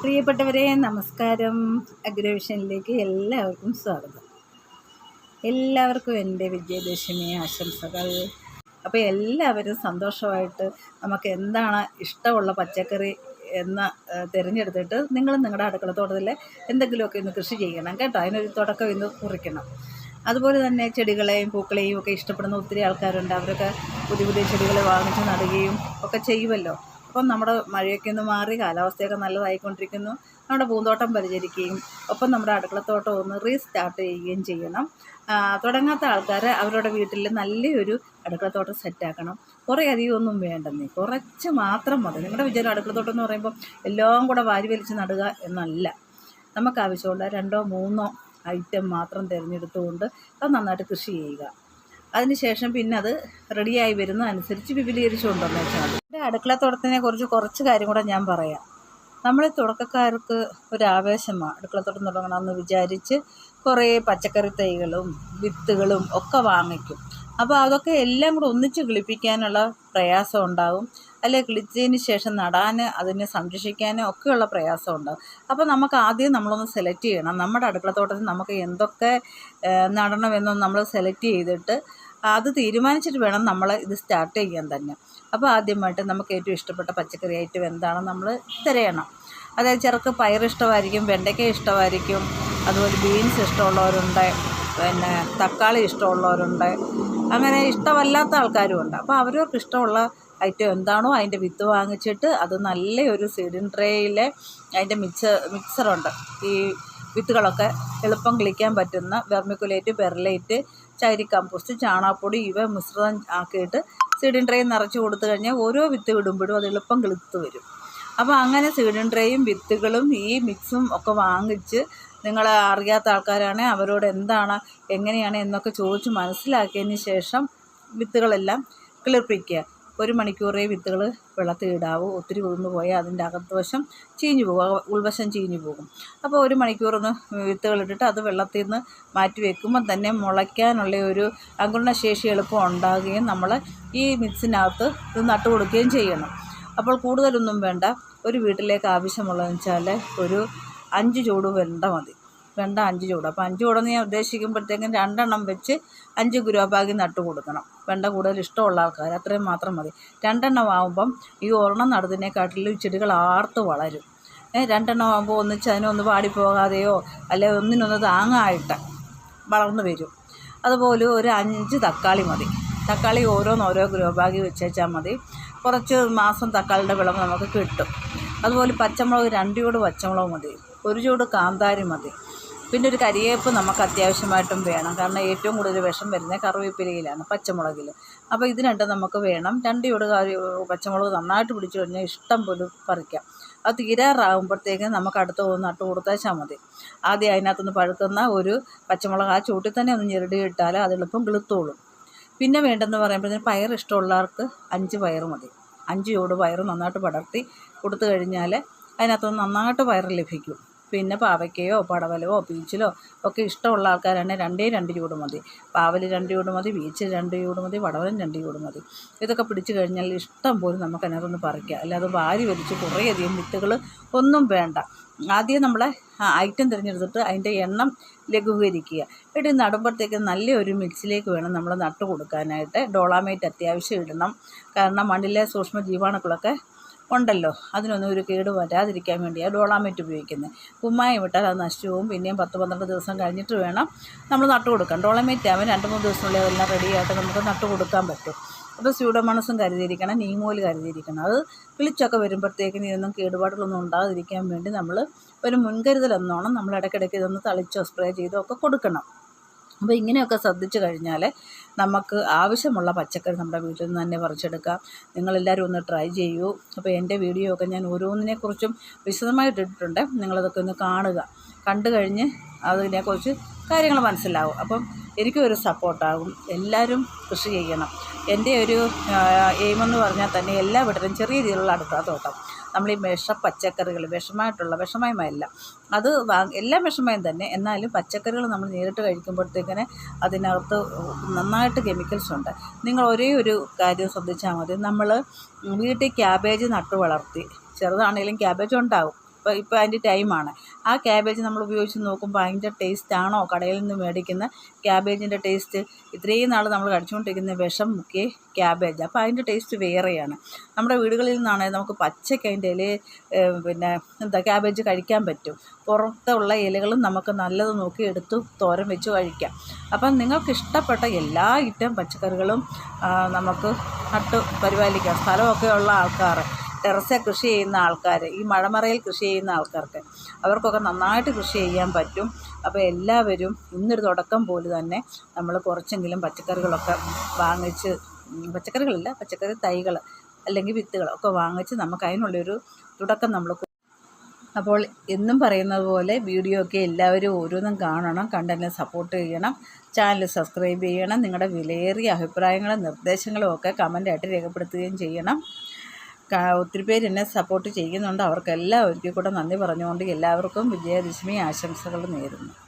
പ്രിയപ്പെട്ടവരെ നമസ്കാരം. അഗ്രവിഷനിലേക്ക് എല്ലാവർക്കും സ്വാഗതം. എല്ലാവർക്കും എന്റെ വിജയദശമി ആശംസകൾ. അപ്പോൾ എല്ലാവരും സന്തോഷമായിട്ട് നമുക്ക് എന്താണ് ഇഷ്ടമുള്ള പച്ചക്കറി എന്ന് തിരഞ്ഞെടുത്തിട്ട് നിങ്ങൾ നിങ്ങളുടെ അടുക്കള തോട്ടത്തിൽ എന്തെങ്കിലുമൊക്കെ ഇന്ന് കൃഷി ചെയ്യണം കേട്ടോ. അതിനൊരു തുടക്കം ഇന്ന് കുറിക്കണം അതുപോലെ തന്നെ ചെടികളെയും പൂക്കളെയും ഒക്കെ ഇഷ്ടപ്പെടുന്ന ഒത്തിരി ആൾക്കാരുണ്ട്. അവരൊക്കെ പുതിയ പുതിയ ചെടികൾ വാങ്ങിച്ച് നടുകയും ഒക്കെ ചെയ്യുമല്ലോ. അപ്പം നമ്മുടെ മഴയൊക്കെ ഒന്ന് മാറി കാലാവസ്ഥയൊക്കെ നല്ലതായിക്കൊണ്ടിരിക്കുന്നു. നമ്മുടെ പൂന്തോട്ടം പരിചരിക്കുകയും ഒപ്പം നമ്മുടെ അടുക്കളത്തോട്ടം ഒന്ന് റീസ്റ്റാർട്ട് ചെയ്യുകയും ചെയ്യണം. തുടങ്ങാത്ത ആൾക്കാർ അവരുടെ വീട്ടിൽ നല്ലൊരു അടുക്കളത്തോട്ടം സെറ്റാക്കണം കുറേ അധികം ഒന്നും വേണ്ടെന്നേ. കുറച്ച് മാത്രം മതി. നിങ്ങളുടെ വിചാരം അടുക്കളത്തോട്ടം എന്ന് പറയുമ്പോൾ എല്ലാം കൂടെ വാരി വലിച്ച് നടുക എന്നല്ല. നമുക്ക് ആവശ്യമുള്ള രണ്ടോ മൂന്നോ ഐറ്റം മാത്രം തിരഞ്ഞെടുത്തുകൊണ്ട് അത് നന്നായിട്ട് കൃഷി ചെയ്യുക. അതിനുശേഷം പിന്നെ അത് റെഡിയായി വരുന്നതനുസരിച്ച് അനുസരിച്ച് കൊണ്ടുവന്ന് വെച്ചാൽ മതി അടുക്കള അടുക്കളത്തോട്ടത്തിനെ കുറിച്ച് കുറച്ച് കാര്യം കൂടെ ഞാൻ പറയാം. നമ്മൾ തുടക്കക്കാർക്ക് ഒരു ആവേശമാണ് അടുക്കള അടുക്കളത്തോട്ടം തുടങ്ങണമെന്ന് വിചാരിച്ച് കുറേ പച്ചക്കറി തൈകളും വിത്തുകളും ഒക്കെ വാങ്ങിക്കും. അപ്പോൾ അതൊക്കെ എല്ലാം കൂടെ ഒന്നിച്ച് കിളിപ്പിക്കാനുള്ള പ്രയാസം ഉണ്ടാകും അല്ലെ കിളിച്ചതിന് ശേഷം നടാൻ അതിനെ സംരക്ഷിക്കാനും ഒക്കെയുള്ള പ്രയാസം ഉണ്ടാകും അപ്പോൾ നമുക്ക് ആദ്യം നമ്മളൊന്ന് സെലക്ട് ചെയ്യണം. നമ്മുടെ അടുക്കളത്തോട്ടത്തിൽ നമുക്ക് എന്തൊക്കെ നടണമെന്നൊന്ന് നമ്മൾ സെലക്ട് ചെയ്തിട്ട് അത് തീരുമാനിച്ചിട്ട് വേണം നമ്മൾ ഇത് സ്റ്റാർട്ട് ചെയ്യാൻ തന്നെ. അപ്പോൾ ആദ്യമായിട്ട് നമുക്ക് ഏറ്റവും ഇഷ്ടപ്പെട്ട പച്ചക്കറി ഐറ്റം എന്താണെന്ന് നമ്മൾ തിരയണം. അതായത് ചിലർക്ക് പയർ ഇഷ്ടമായിരിക്കും വെണ്ടയ്ക്ക ഇഷ്ടമായിരിക്കും അതുപോലെ ബീൻസ് ഇഷ്ടമുള്ളവരുണ്ട് പിന്നെ തക്കാളി ഇഷ്ടമുള്ളവരുണ്ട് അങ്ങനെ ഇഷ്ടമല്ലാത്ത ആൾക്കാരും ഉണ്ട്. അപ്പോൾ അവരവർക്ക് ഇഷ്ടമുള്ള ഐറ്റം എന്താണോ അതിന്റെ വിത്ത് വാങ്ങിച്ചിട്ട് അത് നല്ലൊരു സീഡിൻ ട്രേയിലെ അതിന്റെ മിക്സർ മിക്സറുണ്ട് ഈ വിത്തുകളൊക്കെ എളുപ്പം കിളിക്കാൻ പറ്റുന്ന വെർമിക്കുലേറ്റ് പെർലൈറ്റ് ചകിരി കമ്പോസ്റ്റ് ചാണാപ്പൊടി ഇവ മിശ്രിതം ആക്കിയിട്ട് സീഡിൻ ട്രേ നിറച്ച് കൊടുത്തു കഴിഞ്ഞാൽ ഓരോ വിത്ത് ഇടുമ്പോഴും അത് എളുപ്പം കിളുത്ത് വരും. അപ്പോൾ അങ്ങനെ സീഡിൻ ട്രേയും വിത്തുകളും ഈ മിക്സും ഒക്കെ വാങ്ങിച്ച് നിങ്ങൾ അറിയാത്ത ആൾക്കാരാണെങ്കിൽ അവരോട് എന്താണ് എങ്ങനെയാണ് എന്നൊക്കെ ചോദിച്ച് മനസ്സിലാക്കിയതിന് ശേഷം വിത്തുകളെല്ലാം കിളിർപ്പിക്കുക. ഒരു മണിക്കൂറേ വിത്തുകൾ വെള്ളത്തിൽ ഇടാവൂ. ഒത്തിരി ഉഴുന്നു പോയാൽ അതിന്റെ അകത്ത് വശം ചീഞ്ഞു പോകും. ഉൾവശം ചീഞ്ഞു പോകും. അപ്പോൾ ഒരു മണിക്കൂറൊന്ന് വിത്തുകൾ ഇട്ടിട്ട് അത് വെള്ളത്തിൽ നിന്ന് മാറ്റി വെക്കുമ്പോൾ തന്നെ മുളയ്ക്കാനുള്ള ഒരു അങ്കുണശേഷി എളുപ്പം ഉണ്ടാകുകയും നമ്മൾ ഈ മിക്സിനകത്ത് ഇത് നട്ടു കൊടുക്കുകയും ചെയ്യണം. അപ്പോൾ കൂടുതലൊന്നും വേണ്ട. ഒരു വീട്ടിലേക്ക് ആവശ്യമുള്ളതെന്ന് വെച്ചാൽ ഒരു അഞ്ച് ചൂട് വെണ്ട മതി. വെണ്ട അഞ്ച് ചൂട്. അപ്പോൾ അഞ്ച് ചൂടെന്ന് ഞാൻ ഉദ്ദേശിക്കുമ്പോഴത്തേക്കും രണ്ടെണ്ണം വെച്ച് അഞ്ച് ഗ്രോ നട്ടു കൊടുക്കണം. വെണ്ട കൂടുതൽ ഇഷ്ടമുള്ള ആൾക്കാർ അത്രയും മാത്രം മതി. രണ്ടെണ്ണം ആകുമ്പം ഈ ഒരെണ്ണം നടുന്നതിനെക്കാട്ടിലും ചെടികൾ ആർത്ത് വളരും. രണ്ടെണ്ണം ആകുമ്പോൾ ഒന്നിച്ച് അതിനൊന്ന് പാടിപ്പോകാതെയോ അല്ലെ ഒന്നിനൊന്ന് താങ്ങായിട്ട് വളർന്നു വരും. അതുപോലെ ഒരു അഞ്ച് തക്കാളി മതി. തക്കാളി ഓരോന്നോരോ ബാഗിൽ വെച്ചേച്ചാൽ മതി. കുറച്ച് മാസം തക്കാളിയുടെ വിളവ് നമുക്ക് കിട്ടും. അതുപോലെ പച്ചമുളക് രണ്ട് ചൂട് പച്ചമുളക് മതി. ഒരു ചൂട് കാന്താരി മതി. പിന്നെ ഒരു കരിയേപ്പ് നമുക്ക് അത്യാവശ്യമായിട്ടും വേണം. കാരണം ഏറ്റവും കൂടുതൽ വിഷം വരുന്നത് കറിവേപ്പിലയിലാണ് പച്ചമുളകിൽ അപ്പോൾ ഇത് രണ്ടും നമുക്ക് വേണം. രണ്ടിയോട് കറി പച്ചമുളക് നന്നായിട്ട് പിടിച്ചു കഴിഞ്ഞാൽ ഇഷ്ടം പോലും പറിക്കാം. അത് തീരാറാകുമ്പോഴത്തേക്കും നമുക്ക് അടുത്ത ഒന്ന് നട്ട് കൊടുത്തേച്ചാൽ മതി. ആദ്യം അതിനകത്തുനിന്ന് പഴുക്കുന്ന ഒരു പച്ചമുളക് ആ ചൂട്ടിൽ തന്നെ ഒന്ന് ഞെരടിയിട്ടാൽ അത് എളുപ്പം കിളുത്തോളും പിന്നെ വേണ്ടെന്ന് പറയുമ്പോഴത്തേന് പയർ ഇഷ്ടമുള്ളവർക്ക് അഞ്ച് പയർ മതി. അഞ്ച് ചൂട് പയർ നന്നായിട്ട് പടർത്തി കൊടുത്തു കഴിഞ്ഞാൽ അതിനകത്തുനിന്ന് നന്നായിട്ട് പയർ ലഭിക്കും. പിന്നെ പാവയ്ക്കയോ പടവലോ പീച്ചിലോ ഒക്കെ ഇഷ്ടമുള്ള ആൾക്കാരാണെങ്കിൽ രണ്ടേ രണ്ട് ചൂട് മതി. പാവൽ രണ്ട് ചൂട് മതി പീച്ചിൽ രണ്ട് ചൂട് മതി പടവലും രണ്ട് ചൂട് മതി. ഇതൊക്കെ പിടിച്ചു കഴിഞ്ഞാൽ ഇഷ്ടം പോലും നമുക്ക് അതിനകത്തൊന്ന് പറിക്കാം. അല്ലാതെ വാരി വലിച്ച് കുറേയധികം വിത്തുകൾ ഒന്നും വേണ്ട. ആദ്യം നമ്മളെ ഐറ്റം തിരഞ്ഞെടുത്തിട്ട് അതിന്റെ എണ്ണം ലഘൂകരിക്കുക. ഇട്ട് നടുമ്പോഴത്തേക്ക് നല്ലൊരു മിക്സിലേക്ക് വേണം നമ്മൾ നട്ട് കൊടുക്കാനായിട്ട്. ഡോളാമേറ്റ് അത്യാവശ്യം ഇടണം. കാരണം മണ്ണിലെ സൂക്ഷ്മ ജീവാണുക്കളൊക്കെ ഉണ്ടല്ലോ. അതിനൊന്നും ഒരു കേട് വരാതിരിക്കാൻ വേണ്ടിയാണ് ഡോളാമേറ്റ് ഉപയോഗിക്കുന്നത് കുമ്മായം ഇട്ടാൽ അത് നശിച്ചു പോകും. പിന്നെയും പത്ത് പന്ത്രണ്ട് ദിവസം കഴിഞ്ഞിട്ട് വേണം നമ്മൾ നട്ടു കൊടുക്കാൻ. ഡോളാമേറ്റ് ആകുമ്പോൾ രണ്ട് മൂന്ന് ദിവസത്തിനുള്ളിൽ അതെല്ലാം റെഡിയായിട്ട് നമുക്ക് നട്ടു കൊടുക്കാൻ പറ്റും. അപ്പോൾ സ്യൂഡോമണസും കരുതിയിരിക്കണം നീമോൽ കരുതിയിരിക്കണം. അത് കിളിച്ചൊക്കെ വരുമ്പോഴത്തേക്കിന് ഇതൊന്നും കേടുപാടുകളൊന്നും ഉണ്ടാകാതിരിക്കാൻ വേണ്ടി നമ്മൾ ഒരു മുൻകരുതലെന്നോണം നമ്മൾ ഇടയ്ക്കിടയ്ക്ക് ഇതൊന്ന് തളിച്ചോ സ്പ്രേ ചെയ്തോ ഒക്കെ കൊടുക്കണം. അപ്പോൾ ഇങ്ങനെയൊക്കെ ശ്രദ്ധിച്ചു കഴിഞ്ഞാൽ നമുക്ക് ആവശ്യമുള്ള പച്ചക്കറി നമ്മുടെ വീട്ടിൽ നിന്ന് തന്നെ പറിച്ചെടുക്കാം. നിങ്ങളെല്ലാവരും ഒന്ന് ട്രൈ ചെയ്യൂ. അപ്പോൾ എന്റെ വീഡിയോ ഒക്കെ ഞാൻ ഓരോന്നിനെക്കുറിച്ചും വിശദമായിട്ട് ഇട്ടിട്ടുണ്ട്. നിങ്ങളതൊക്കെ ഒന്ന് കാണുക. കണ്ടു കഴിഞ്ഞ് അതിനെക്കുറിച്ച് കാര്യങ്ങൾ മനസ്സിലാവും. അപ്പം എനിക്കും ഒരു സപ്പോർട്ടാകും. എല്ലാവരും കൃഷി ചെയ്യണം. എന്റെ ഒരു എയിമെന്ന് പറഞ്ഞാൽ തന്നെ എല്ലാ വീട്ടിലും ചെറിയ രീതിയിലുള്ള അടുക്കള തോട്ടം. നമ്മൾ ഈ വിഷ പച്ചക്കറികൾ വിഷമായിട്ടുള്ള വിഷമയമല്ല അത് എല്ലാ വിഷമയം തന്നെ. എന്നാലും പച്ചക്കറികൾ നമ്മൾ നേരിട്ട് കഴിക്കുമ്പോഴത്തേക്കിന് അതിനകത്ത് നന്നായിട്ട് കെമിക്കൽസ് ഉണ്ട്. നിങ്ങൾ ഒരേ ഒരു കാര്യം ശ്രദ്ധിച്ചാൽ മതി. നമ്മൾ വീട്ടിൽ ക്യാബേജ് നട്ടു വളർത്തി. ചെറുതാണെങ്കിലും ക്യാബേജ് ഉണ്ടാവും. ഇപ്പോൾ ഇപ്പോൾ അതിന്റെ ടൈമാണ്. ആ ക്യാബേജ് നമ്മൾ ഉപയോഗിച്ച് നോക്കുമ്പോൾ അതിന്റെ ടേസ്റ്റ് ആണോ കടയിൽ നിന്ന് മേടിക്കുന്ന ക്യാബേജിന്റെ ടേസ്റ്റ് ഇത്രയും നാൾ നമ്മൾ കഴിച്ചുകൊണ്ടിരിക്കുന്ന വിഷം മുക്കിയ ക്യാബേജ്. അപ്പോൾ അതിന്റെ ടേസ്റ്റ് വേറെയാണ്. നമ്മുടെ വീടുകളിൽ നിന്നാണെങ്കിൽ നമുക്ക് പച്ചയ്ക്ക് അതിന്റെ ഇല പിന്നെ എന്താ ക്യാബേജ് കഴിക്കാൻ പറ്റും. പുറത്തുള്ള ഇലകളും നമുക്ക് നല്ലത് നോക്കി എടുത്ത് തോരൻ വെച്ച് കഴിക്കാം. അപ്പം നിങ്ങൾക്ക് ഇഷ്ടപ്പെട്ട എല്ലാ ഇറ്റം പച്ചക്കറികളും നമുക്ക് നട്ട് പരിപാലിക്കാം. സ്ഥലമൊക്കെ ഉള്ള ആൾക്കാർ ടെറസിൽ കൃഷി ചെയ്യുന്ന ആൾക്കാർ ഈ മഴമറയിൽ കൃഷി ചെയ്യുന്ന ആൾക്കാർക്ക് അവർക്കൊക്കെ നന്നായിട്ട് കൃഷി ചെയ്യാൻ പറ്റും. അപ്പോൾ എല്ലാവരും ഇന്നൊരു തുടക്കം പോലെ തന്നെ നമ്മൾ കുറച്ചെങ്കിലും പച്ചക്കറികളൊക്കെ വാങ്ങിച്ച് പച്ചക്കറികളല്ല പച്ചക്കറി തൈകൾ അല്ലെങ്കിൽ വിത്തുകൾ ഒക്കെ വാങ്ങിച്ച് നമുക്ക് അതിനുള്ളൊരു തുടക്കം നമ്മൾ അപ്പോൾ എന്നും പറയുന്നത് പോലെ വീഡിയോ ഒക്കെ എല്ലാവരും ഓരോന്നും കാണണം കണ്ടെന്നെ സപ്പോർട്ട് ചെയ്യണം ചാനൽ സബ്സ്ക്രൈബ് ചെയ്യണം നിങ്ങളുടെ വിലയേറിയ അഭിപ്രായങ്ങളും നിർദ്ദേശങ്ങളും ഒക്കെ കമന്റായിട്ട് രേഖപ്പെടുത്തുകയും ചെയ്യണം. ഒത്തിരി പേര് എന്നെ സപ്പോർട്ട് ചെയ്യുന്നുണ്ട്. അവർക്കെല്ലാവർക്കും കൂടെ നന്ദി പറഞ്ഞുകൊണ്ട് എല്ലാവർക്കും വിജയദശമി ആശംസകൾ നേരുന്നു.